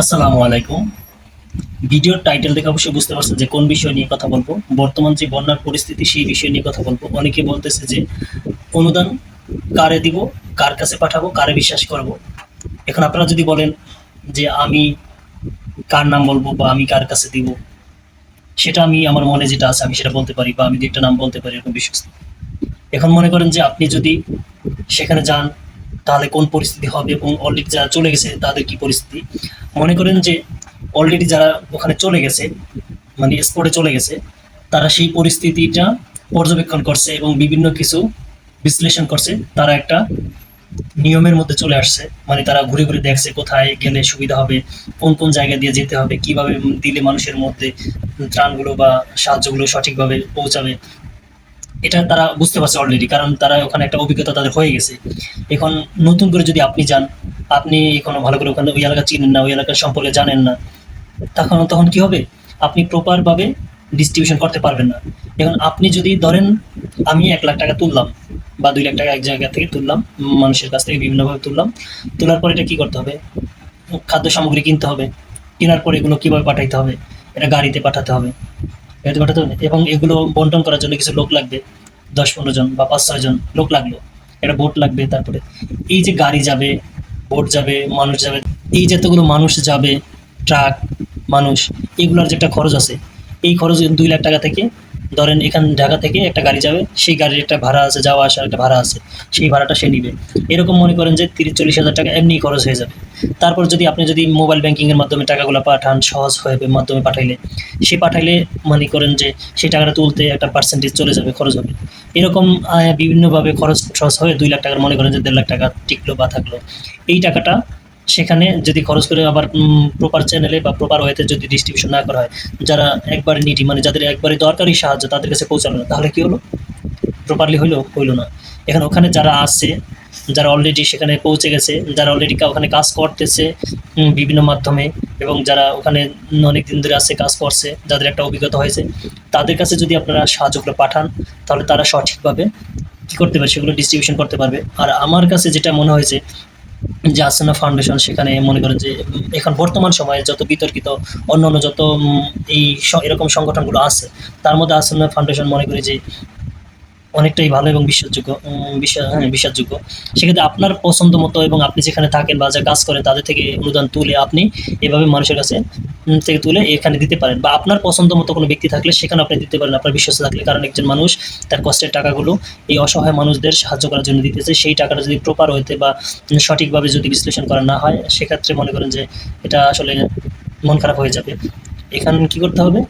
আসসালামু আলাইকুম। ভিডিওর টাইটেল দেখে অবশ্যই বুঝতে পারছেন যে কোন বিষয় নিয়ে কথা বলব। বর্তমান যে বন্যার পরিস্থিতি, সেই বিষয় নিয়ে কথা বলব। অনেকে বলতেছে যে অনুদান কারে দিব, কার কাছে পাঠাবো, কারে বিশ্বাস করব? এখন আপনারা যদি বলেন যে আমি কার নাম বলব বা আমি কার কাছে দিব, সেটা আমি, আমার মনে যেটা আছে, আমি সেটা বলতে পারি বা আমি একটা নাম বলতে পারি এরকম বিশ্বাস এখন মনে করেন যে আপনি যদি সেখানে যান, তাহলে কোন পরিস্থিতি হবে এবং অলরেডি যারা চলে গেছে, তাদের কি পরিস্থিতি? মনে করেন যে অলরেডি যারা ওখানে চলে গেছে মানে স্পটে চলে গেছে, তারা সেই পরিস্থিতিটা পর্যবেক্ষণ করছে এবং বিভিন্ন কিছু বিশ্লেষণ করছে। তারা একটা নিয়মের মধ্যে চলে আসছে মানে তারা ঘুরে ঘুরে দেখছে কোথায় গেলে সুবিধা হবে, কোন কোন জায়গা দিয়ে যেতে হবে, কীভাবে দিলে মানুষের মধ্যে ত্রাণগুলো বা সাহায্যগুলো সঠিকভাবে পৌঁছাবে। এটা তারা বুঝতে পারছে অলরেডি কারণ তারা ওখানে একটা অভিজ্ঞতা তাদের হয়ে গেছে। এখন নতুন করে যদি আপনি যান আপনি কোনো ভালো করে ওখানে ওই এলাকা চিনেন না, ওই এলাকার সম্পর্কে জানেন না, তখন তখন কি হবে? আপনি প্রপারভাবে ডিস্ট্রিবিউশন করতে পারবেন না। এখন আপনি যদি ধরেন আমি এক লাখ টাকা তুললাম বা দুই লাখ টাকা এক জায়গা থেকে তুললাম, মানুষের কাছ থেকে বিভিন্নভাবে তুললাম, তোলার পরে এটা কী করতে হবে? খাদ্য সামগ্রী কিনতে হবে, কেনার পর এগুলো কীভাবে পাঠাইতে হবে? এটা গাড়িতে পাঠাতে হবে, গাড়িতে পাঠাতে হবে এবং এগুলো বন্টন করার জন্য কিছু লোক লাগবে, দশ পনেরো জন বা পাঁচ ছয় জন লোক লাগল। একটা বোট লাগবে তারপরে। এই যে গাড়ি যাবে বোট যাবে, মানুষ যাবে, এই যতগুলো মানুষ যাবে ট্রাক মানুষ, এগুলোর যে একটা খরচ আছে, এই খরচ দুই লাখ টাকা থেকে ধরেন এখান ঢাকা থেকে একটা গাড়ি যাবে, সেই গাড়ির একটা ভাড়া আছে, যাওয়া আসার একটা ভাড়া আছে, সেই ভাড়াটা সে নিবে। এরকম মনে করেন যে তিরিশ চল্লিশ হাজার টাকা এমনি খরচ হয়ে যাবে। তারপর যদি আপনি যদি মোবাইল ব্যাংকিংয়ের মাধ্যমে টাকাগুলো পাঠান, সহজ হয়ে মাধ্যমে পাঠাইলে, সে পাঠাইলে মনে করেন যে সেই টাকাটা তুলতে একটা পার্সেন্টেজ চলে যাবে, খরচ হবে। এরকম বিভিন্নভাবে খরচ খরচ হয়ে দুই লাখ টাকার মনে করেন যে দেড় লাখ টাকা টিকলো বা থাকল। এই টাকাটা সেখানে যদি খরচ করে আবার প্রপার চ্যানেলে বা প্রপার ওয়েতে যদি ডিস্ট্রিবিউশন না করা হয়, যারা একবারে নিটি মানে যাদের একবারে দরকারি সাহায্য তাদের কাছে পৌঁছালো না, তাহলে কী হলো? প্রপারলি হইল হইল না। এখন ওখানে যারা আছে, যারা অলরেডি সেখানে পৌঁছে গেছে, যারা অলরেডি ওখানে কাজ করতেছে বিভিন্ন মাধ্যমে, এবং যারা ওখানে অনেক দিন ধরে আছে, কাজ করছে, যাদের একটা অভিজ্ঞতা হয়েছে, তাদের কাছে যদি আপনারা সাহায্যগুলো পাঠান, তাহলে তারা সঠিকভাবে কী করতে পারে সেগুলো ডিস্ট্রিবিউশন করতে পারবে। আর আমার কাছে যেটা মনে হয়েছে যে আসেনা ফাউন্ডেশন সেখানে মনে করেন যে, এখন বর্তমান সময়ে যত বিতর্কিত অন্য অন্য যত এই এরকম সংগঠনগুলো আছে, তার মধ্যে আসেনা ফাউন্ডেশন মনে করি যে অনেকটাই ভালো এবং বিশ্বাসযোগ্য বিশ্বাস হ্যাঁ বিশ্বাসযোগ্য। সেক্ষেত্রে আপনার পছন্দ মতো এবং আপনি যেখানে থাকেন বা যা কাজ করেন, তাদের থেকে অনুদান তুলে আপনি এভাবে মানুষের কাছে থেকে তুলে এখানে দিতে পারেন। বা আপনার পছন্দ মতো কোনো ব্যক্তি থাকলে সেখানে আপনি দিতে পারেন। আপনার বিশ্বাস থাকলে। কারণ একজন মানুষ তার কষ্টের টাকাগুলো এই অসহায় মানুষদের সাহায্য করার জন্য দিতেছে। সেই টাকাটা যদি প্রপার হইতে বা সঠিকভাবে যদি বিশ্লেষণ করা না হয়, সেক্ষেত্রে মনে করেন যে এটা আসলে মন খারাপ হয়ে যাবে। এখানে কি করতে হবে?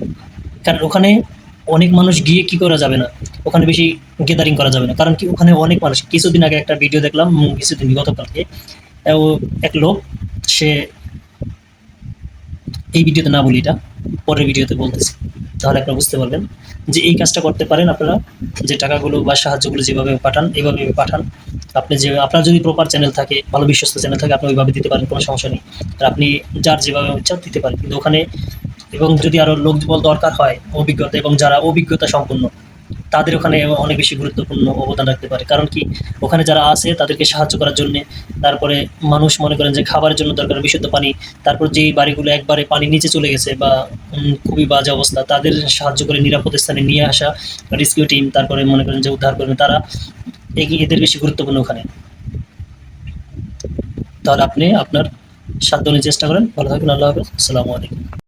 কারণ ওখানে অনেক মানুষ গিয়ে কি করা যাবে না? ওখানে বেশি গ্যাদারিং করা যাবে না। কারণ কি, ওখানে অনেক মানুষ। কিছুদিন আগে একটা ভিডিও দেখলাম কিছুদিন গতকালকে। ও এক লোক, সে এই ভিডিওতে না বলি এটা, পরের ভিডিওতে বলতেছি। তাহলে আপনারা বুঝতে পারবেন যে এই কাজটা করতে পারেন আপনারা, যে টাকাগুলো বা সাহায্যগুলো যেভাবে পাঠান এইভাবে পাঠান। আপনি যে, আপনার যদি প্রপার চ্যানেল থাকে, ভালো বিশ্বস্ত চ্যানেল থাকে, আপনি ওইভাবে দিতে পারেন, কোনো সমস্যা নেই। আর আপনি যার যেভাবে ইচ্ছা দিতে পারেন। কিন্তু ওখানে এবং যদি আরও লোক বল দরকার হয় অভিজ্ঞতা এবং যারা অভিজ্ঞতা সম্পন্ন, তাদের ওখানে অনেক বেশি গুরুত্বপূর্ণ অবদান রাখতে পারে। কারণ কি, ওখানে যারা আছে তাদেরকে সাহায্য করার জন্য, তারপরে মানুষ মনে করেন যে খাবারের জন্য দরকার বিশুদ্ধ পানি, তারপর যেই বাড়িগুলো একবারে পানি নিচে চলে গেছে বা খুবই বাজে অবস্থা, তাদের সাহায্য করে নিরাপদ স্থানে নিয়ে আসা রেস্কিউ টিম, তারপরে মনে করেন যে উদ্ধার করবে তারা এগিয়ে, এদের বেশি গুরুত্বপূর্ণ ওখানে। তাহলে আপনি আপনার সাধ্য চেষ্টা করেন। ভালো থাকবেন আল্লাহ হাফেজ। আসসালামু আলাইকুম।